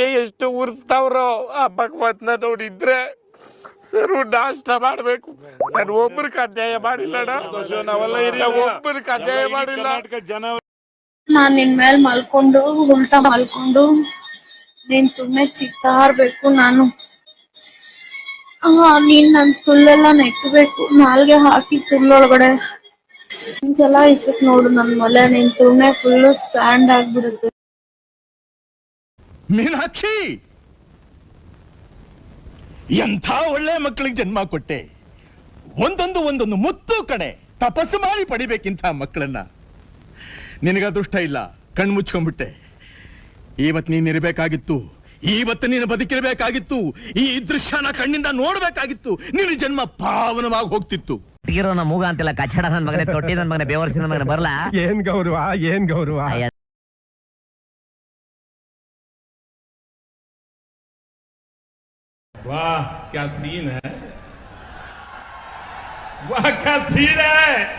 ಹೊಟ್ಟೆ ಎಷ್ಟು ಉರ್ಸ್ತಾವ್ರೋ ಆ ಭಗವಂತನ ನೋಡಿದ್ರೆ ಸರ್ ನಾಷ್ಟ ಮಾಡ್ಬೇಕು. ನಾನು ಒಬ್ಬರಿಗೆ ಅನ್ಯಾಯ ಮಾಡಿಲ್ಲ ಒಬ್ಬರಿಗೆ ಅನ್ಯಾಯ ಮಾಡಿಲ್ಲ. ಕರ್ನಾಟಕ ಜನ ನಾನ್ ನಿನ್ ಮೇಲ್ ಮಲ್ಕೊಂಡು ಉಲ್ಟಾ ಮಲ್ಕೊಂಡು ನೀನ್ ತುಂಬೆ ಚಿತ್ತಾರ್ಬೇಕು ನಾನು. ನೀನ್ ನನ್ ತುಲ್ಲೆಲ್ಲ ನೆಕ್ಬೇಕು. ನಾಲ್ಗೆ ಹಾಕಿ ತುಳ್ಳೊಳಗಡೆ. ಒಂದ್ಸಲ ಇಸಕ್ ನೋಡು ನನ್ ಮೊಲೆ ನಿನ್ ತುಮ್ಮೆ ಫುಲ್ ಸ್ಟ್ಯಾಂಡ್ ಆಗ್ಬಿಡುತ್ತೆ. ಮೀನಾಕ್ಷಿ! ಎಂಥ ಒಳ್ಳೆ ಮಕ್ಕಳಿಗೆ ಜನ್ಮ ಕೊಟ್ಟೆ. ಒಂದೊಂದು ಒಂದೊಂದು ಮುತ್ತು ಕಡೆ ತಪಸ್ಸು ಮಾಡಿ ಪಡಿಬೇಕಿಂತ ಮಕ್ಕಳನ್ನ. ನಿನಗ ದುಷ್ಟ ಇಲ್ಲ ಕಣ್ ಮುಚ್ಕೊಂಡ್ಬಿಟ್ಟೆ. ಇವತ್ತು ನೀನ್ ಇರಬೇಕಾಗಿತ್ತು ಇವತ್ತು ನೀನು ಬದುಕಿರಬೇಕಾಗಿತ್ತು ಈ ದೃಶ್ಯನ ಕಣ್ಣಿಂದ ನೋಡ್ಬೇಕಾಗಿತ್ತು ನಿನ್ನ ಜನ್ಮ ಪಾವನವಾಗಿ ಹೋಗ್ತಿತ್ತು. ಇರೋ ನಮ್ಮ ಮೂಗ ಅಂತಿಲ್ಲ ಕಚ್ಚಡ ನನ್ ಮಗನೇ ತೊಟ್ಟಿ ನನ್ನ ಮಗನೇ ಬೇವರ್ಸಿ ನನ್ನ ಮಗನೇ ಬರ್ಲಾ? ಏನ್ ಗೌರವ ಏನ್ ಗೌರವ? वाह क्या सीन है वाह क्या सीन है